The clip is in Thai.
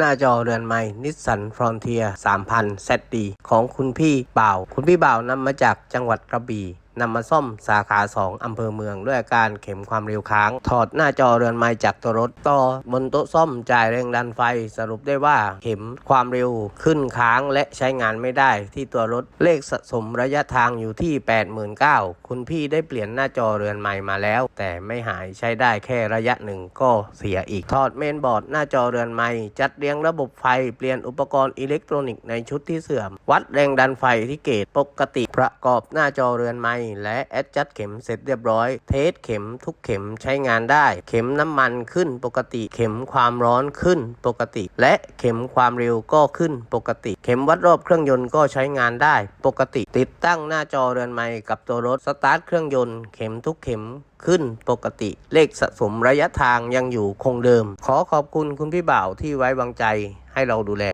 หน้าจอเรือนไม้นิสสันฟรอนเทีย 3000 ZD ของคุณพี่บ่าว คุณพี่บ่าวนำมาจากจังหวัดกระบี่ นำมาซ่อมสาขา 2 อำเภอเมือง ด้วยอาการเข็มความเร็วค้าง ถอดหน้าจอเรือนไม้จากตัวรถต่อบนโต๊ะซ่อมจ่ายแรงดันไฟสรุปได้ว่าเข็มความเร็วขึ้นค้างและใช้งานไม่ได้ที่ตัวรถเลขสะสมระยะทางอยู่ที่ 89,000คุณพี่ได้เปลี่ยนหน้าจอเรือนใหม่มาแล้ว แต่ไม่หายใช้ได้แค่ระยะหนึ่งก็เสียอีก ถอดเมนบอร์ดหน้าจอเรือนใหม่จัดเรียงระบบไฟเปลี่ยนอุปกรณ์อิเล็กทรอนิกส์ในชุดที่เสื่อม วัดแรงดันไฟที่เกตปกติประกอบหน้าจอเรือนใหม่และแอดจัดเข็มเสร็จเรียบร้อย เทสเข็มทุกเข็มใช้งานได้ เข็มน้ำมันขึ้นปกติ เข็มความร้อนขึ้นปกติ และเข็มความเร็วก็ขึ้นปกติ เข็มวัดรอบเครื่องยนต์ก็ใช้งานได้ ปกติ ติดตั้งหน้าจอเรือนไม้กับตัวรถสตาร์ทเครื่องยนต์เข็มทุกเข็มขึ้นปกติเลขสะสมระยะทางยังอยู่คงเดิม ขอขอบคุณคุณพี่บ่าวที่ไว้วางใจให้เราดูแล